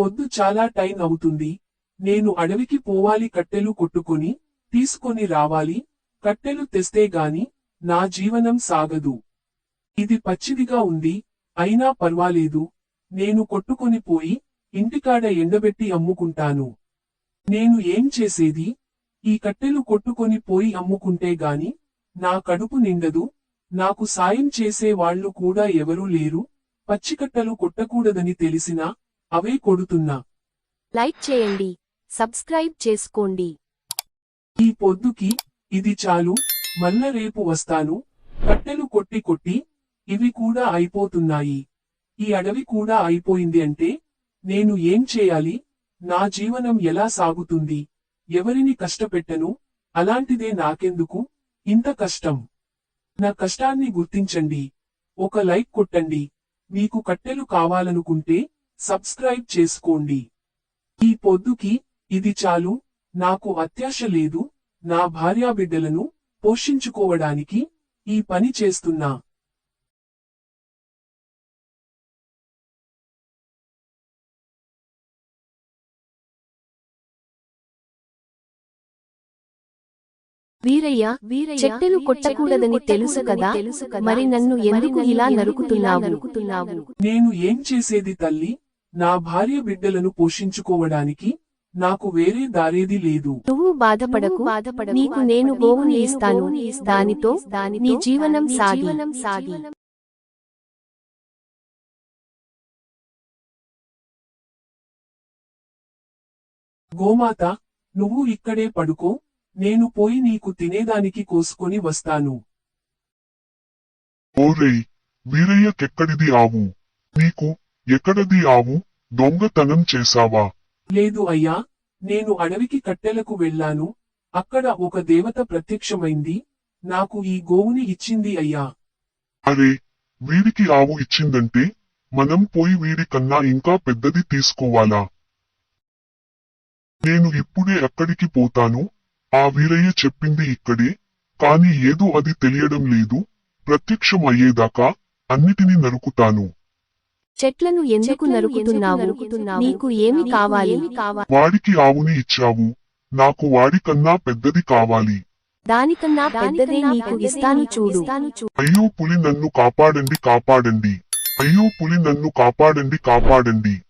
పొద్దు చాలా టైం అవుతుంది. నేను అడవికి పోవాలి కట్టెలు కొట్టుకొని తీసుకొని రావాలి. కట్టెలు తెస్తే గాని నా జీవనం సాగదు. ఇది పచ్చిదిగా ఉంది అయినా పర్వాలేదు. నేను కొట్టుకొని పోయి ఇంటికాడ ఎండబెట్టి అమ్ముకుంటాను. నేను ఏం చేసేది? ఈ కట్టెలు కొట్టుకొని పోయి అమ్ముకుంటే గాని నా కడుపు నిండదు. నాకు సాయం చేసే వాళ్ళు కూడా ఎవరూ లేరు. పచ్చికట్టలు కొట్టకూడదని తెలిసినా అవే కొడుతున్నా. లైక్ చేయండి సబ్స్క్రైబ్ చేసుకోండి. ఈ పొద్దుకి ఇది చాలు మల్ల రేపు వస్తాను కట్టెలు కొట్టి కొట్టి ఇవి కూడా అయిపోతున్నాయి. ఈ అడవి కూడా అయిపోయింది అంటే నేను ఏం చేయాలి? నా జీవనం ఎలా సాగుతుంది? ఎవరిని కష్టపెట్టను? అలాంటిదే నాకెందుకు? ఇంత కష్టం. నా కష్టాన్ని గుర్తించండి. ఒక లైక్ కొట్టండి. మీకు కట్టెలు కావాలనుకుంటే సబ్స్క్రైబ్ చేసుకోండి. ఈ పొద్దుకి ఇది చాలు. నాకు అత్యాశ లేదు. నా భార్యాబిడ్డలను పోషించుకోవడానికి ఈ పని చేస్తున్నా. వీరయ్య చెట్టెలు కొట్టకూడదని తెలుసు కదా? మరి నన్ను ఎందుకు ఇలా నరుకుతున్నావు? నేను ఏం చేసేది తల్లి? నా భార్య బిడ్డలను పోషించుకోవడానికి నాకు వేరే దారేది లేదు. నువ్వు బాధపడకు. నీకు నేను గోవుని ఇస్తాను. దానితో నీ జీవనం సాగి. గోమాత నువ్వు ఇక్కడే పడుకో. నేను పోయి నీకు తినేదానికి కోసుకొని వస్తాను. ఓరేయ్ వీరయ్యకెక్కడిది ఆవు? నీకు ఎక్కడది ఆవు? దొంగతనం చేశావా? లేదు అయ్యా నేను అడవికి కట్టెలకు వెళ్ళాను అక్కడ ఒక దేవత ప్రత్యక్షమైంది నాకు ఈ గోవుని ఇచ్చింది అయ్యా. అరే వీడికి ఆవు ఇచ్చిందంటే మనం పోయి వీడి కన్నా ఇంకా పెద్దది తీసుకోవాలా? నేను ఇప్పుడే అక్కడికి పోతాను ఆ వీరయ్య చెప్పింది ఇక్కడే కాని ఏదో అది తెలియడం లేదు ప్రత్యక్షం అయ్యేదాకా అన్నిటినీ నరుకుతాను. చెట్లను ఎందుకు నరుకుతున్నావు? నీకు ఏమి కావాలి? వాడికి ఆవుని ఇచ్చావు. నాకు వాడికన్నా పెద్దది కావాలి. దానికన్నా పెద్దదే నీకు ఇస్తాను చూడు. అయ్యో పులి నన్ను కాపాడండి కాపాడండి. అయ్యో పులి నన్ను కాపాడండి కాపాడండి.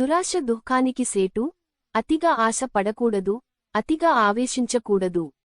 దురాశ దుఃఖానికి సేటు. అతిగా ఆశ పడకూడదు. అతిగా ఆవేశించకూడదు.